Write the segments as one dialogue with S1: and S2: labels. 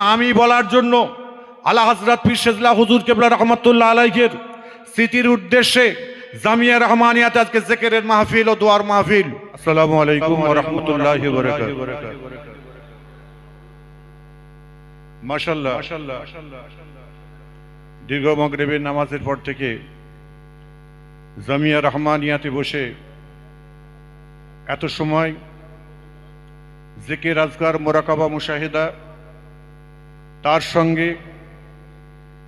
S1: আমি বলার জন্য আলা হজরত পীর শেজলা হুজুর কেবলা রহমতুল্লাহ আলাইকের স্মৃতির উদ্দেশ্যে জামিয়া রহমানিয়াত আজকে জেকেরের মাহফিল ও দোয়ার মাহফিল। আসসালামু আলাইকুম রাহমাতুল্লাহি দীর্ঘ মগরিবের নামাজের পর থেকে জামিয়া রহমানিয়াতে বসে এত সময় জেকের, আজকার, মোরাকাবা, মুশাহিদা তার সঙ্গে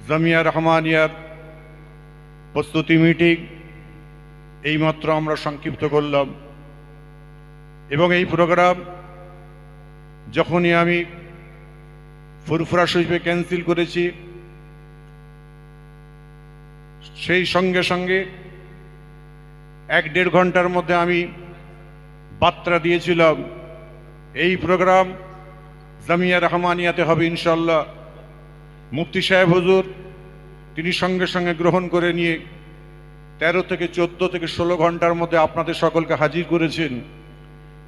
S1: জামিয়া রহমানিয়ার প্রস্তুতি মিটিং এইমাত্র আমরা সংক্ষিপ্ত করলাম। এবং এই প্রোগ্রাম যখনই আমি ফুরফুরা শরীফে ক্যান্সেল করেছি, সেই সঙ্গে সঙ্গে এক দেড় ঘণ্টার মধ্যে আমি বার্তা দিয়েছিলাম, এই প্রোগ্রাম জামিয়া রহমানিয়াতে হবে ইনশাল্লাহ মুফতি সাহেব হুজুর, তিনি সঙ্গে সঙ্গে গ্রহণ করে নিয়ে তেরো থেকে চোদ্দ থেকে ষোলো ঘণ্টার মধ্যে আপনাদের সকলকে হাজির করেছেন।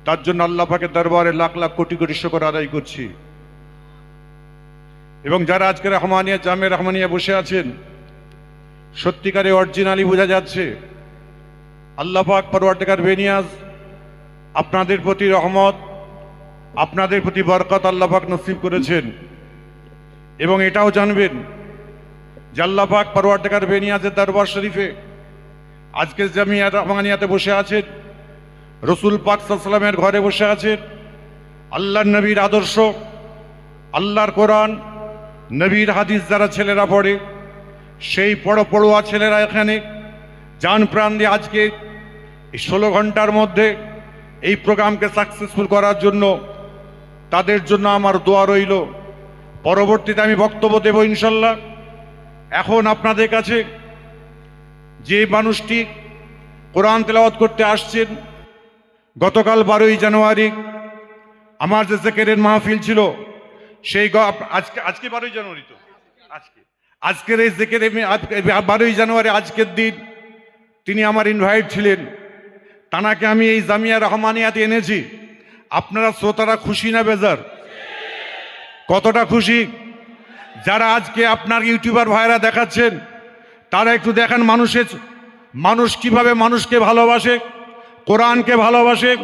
S1: তার জন্য আল্লাহাকের দরবারে লাখ লাখ কোটি কোটি শকর আদায় করছি। এবং যারা আজকে রহমানিয়া জামে রহমানিয়া বসে আছেন, সত্যিকারে অরিজিনালি বোঝা যাচ্ছে, আল্লাহ পাক পরওয়ার্টেকার বেনিয়াজ, আপনাদের প্রতি রহমত আপনাদের প্রতি বরকত আল্লাহ পাক নসিব করেছেন। এবং এটাও জানবেন আল্লাহ পাক পরওয়ার্টেকার বেনিয়াজের দরবার শরীফে আজকে জামিয়া রহমানিয়াতে বসে আছেন, রসুল পাক সাল্লামের ঘরে বসে আছেন, আল্লাহর নবীর আদর্শ, আল্লাহর কোরআন, নবীর হাদিস যারা ছেলেরা পড়ে, সেই পড়ো পড়োয়া ছেলেরা এখানে যান প্রাণ দিয়ে আজকে এই ষোলো ঘণ্টার মধ্যে এই প্রোগ্রামকে সাকসেসফুল করার জন্য তাদের জন্য আমার দোয়া রইল। পরবর্তীতে আমি বক্তব্য দেব ইনশাল্লাহ। এখন আপনাদের কাছে যে মানুষটি কোরআন তেলাওয়াত করতে আসছেন, গতকাল বারোই জানুয়ারি আমার যে জেকেরের মাহফিল ছিল, সেই আজকে আজকে বারোই জানুয়ারি তো? আজকে। আজকের এই জেকের বারোই জানুয়ারি আজকের দিন তিনি আমার ইনভাইট ছিলেন। তানাকে আমি এই জামিয়া রহমানিয়াতে এনেছি। আপনারা শ্রোতারা খুশি না বেজার? কতটা খুশি? যারা আজকে আপনার ইউটিউবার ভাইরা দেখাচ্ছেন, তারা একটু দেখান মানুষের, মানুষ কীভাবে মানুষকে ভালোবাসে, কোরআনকে ভালোবাসে,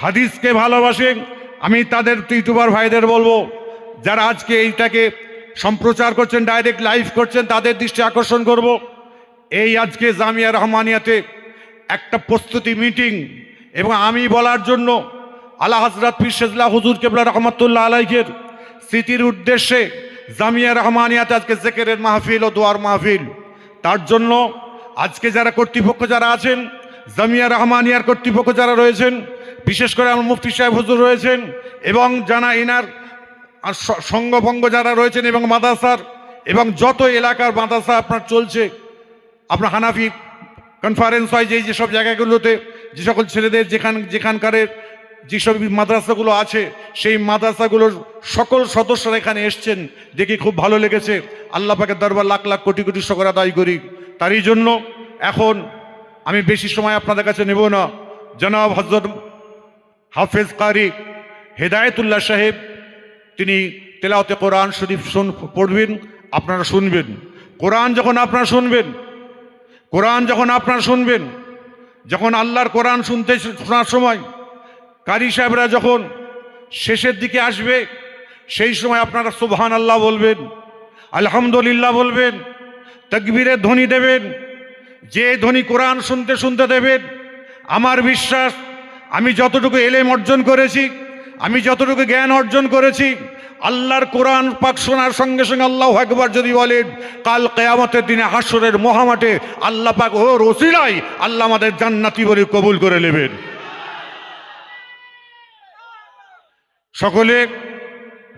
S1: হাদিসকে ভালোবাসে। আমি তাদের ইউটিউবার ভাইদের বলব, যারা আজকে এইটাকে সম্প্রচার করছেন ডাইরেক্ট লাইভ করছেন, তাদের দৃষ্টি আকর্ষণ করব। এই আজকে জামিয়া রহমানিয়াতে একটা প্রস্তুতি মিটিং এবং আমি বলার জন্য আলা হজরত পীর শেজলা হুজুর কেবলা রহমতুল্লাহ আলাইকের স্মৃতির উদ্দেশ্যে জামিয়া রহমানিয়াত আজকে জেকেরের মাহফিল ও দোয়ার মাহফিল। তার জন্য আজকে যারা কর্তৃপক্ষ যারা আছেন, জামিয়া রহমানিয়ার কর্তৃপক্ষ যারা রয়েছেন, বিশেষ করে আমার মুফতি সাহেব হুজুর রয়েছেন এবং জানা ইনার আর সঙ্গভঙ্গ যারা রয়েছেন এবং মাদ্রাসার এবং যত এলাকার মাদ্রাসা আপনার চলছে, আপনার হানাফি কনফারেন্স হয় যে যেসব জায়গাগুলোতে যে সকল ছেলেদের যেখান, যেখানকারের যেসব মাদ্রাসাগুলো আছে, সেই মাদ্রাসাগুলোর সকল সদস্যরা এখানে এসছেন। দেখি খুব ভালো লেগেছে। আল্লাহ পাকের দরবার লাখ লাখ কোটি কোটি শকর আদায় করি। তারই জন্য এখন আমি বেশি সময় আপনাদের কাছে নেব না। জনাব হজরত হাফেজ কারি হেদায়েতুল্লাহ সাহেব, তিনি তেলাওতে কোরআন শরীফ শুন, পড়বেন, আপনারা শুনবেন। কোরআন যখন আপনারা শুনবেন, কোরআন যখন আপনারা শুনবেন, যখন আল্লাহর কোরআন শুনতে শোনার সময় কারি সাহেবরা যখন শেষের দিকে আসবে, সেই সময় আপনারা সুবহান আল্লাহ বলবেন, আলহামদুলিল্লাহ বলবেন তকবীরের ধ্বনি দেবেন, যে ধ্বনি কোরআন শুনতে শুনতে দেবেন, আমার বিশ্বাস, আমি যতটুকু এলেম অর্জন করেছি, আমি যতটুকু জ্ঞান অর্জন করেছি, আল্লাহর কোরআন পাক শোনার সঙ্গে সঙ্গে আল্লাহ একবার যদি বলেন, কাল কেয়ামতের দিনে হাসরের মহামাঠে আল্লাহ পাক ও রসিলাই আল্লাহ আমাদের জান্নাতি বলে কবুল করে নেবেন। সকলে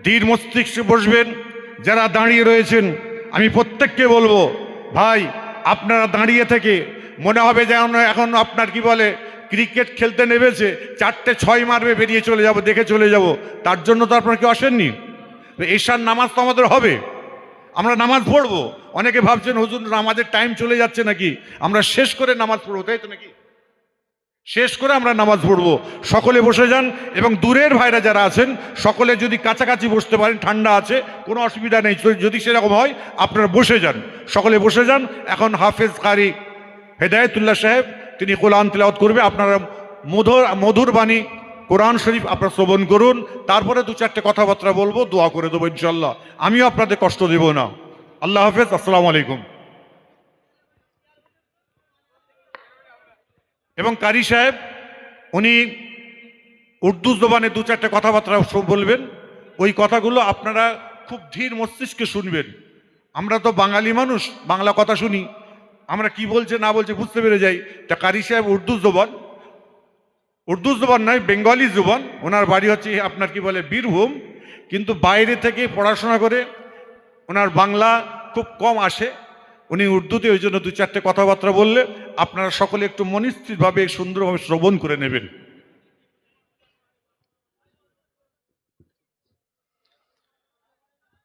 S1: ধীর মস্তিষ্কে বসবেন, যারা দাঁড়িয়ে রয়েছেন, আমি প্রত্যেককে বলব, ভাই, আপনারা দাঁড়িয়ে থেকে মনে হবে যেন এখন আপনার কি বলে, ক্রিকেট খেলতে নেমেছে, চারটে ছয় মারবে, বেরিয়ে চলে যাব, দেখে চলে যাব, তার জন্য তো আপনারা কেউ আসেননি। ঈশার নামাজ তো আমাদের হবে, আমরা নামাজ পড়ব। অনেকে ভাবছেন, হুজুর, নামাজের টাইম চলে যাচ্ছে নাকি? আমরা শেষ করে নামাজ পড়ব, তাই তো নাকি? শেষ করে আমরা নামাজ পড়ব। সকলে বসে যান এবং দূরের ভাইরা যারা আছেন, সকলে যদি কাছাকাছি বসতে পারেন, ঠান্ডা আছে, কোনো অসুবিধা নেই। যদি সেরকম হয়, আপনারা বসে যান। সকলে বসে যান। এখন হাফেজ কারি হেদায়তুল্লাহ সাহেব, তিনি কোরআন তেলাওয়াত করবে। আপনারা মধুর মধুর বাণী, কোরআন শরীফ আপনারা শ্রবণ করুন। তারপরে দু চারটে কথাবার্তা বলব, দোয়া করে দেবো ইনশাল্লাহ আমিও আপনাদের কষ্ট দেব না। আল্লাহ হাফেজ, আসসালামু আলাইকুম। এবং কারি সাহেব, উনি উর্দু জবানে দু চারটে কথাবার্তা বলবেন। ওই কথাগুলো আপনারা খুব ধীর মস্তিষ্কে শুনবেন। আমরা তো বাঙালি মানুষ, বাংলা কথা শুনি। আমরা কি বলছে না বলছে বুঝতে পেরে যাই। তা কারি সাহেব উর্দু জবান উর্দু জবান নয়, বেঙ্গলি জবান। ওনার বাড়ি হচ্ছে আপনার কি বলে বীরভূম। কিন্তু বাইরে থেকে পড়াশোনা করে ওনার বাংলা খুব কম আসে। উনি উর্দুতে ওই জন্য দু চারটে কথাবার্তা বললে আপনারা সকলে একটু মনস্থিরভাবে সুন্দরভাবে শ্রবণ করে নেবেন।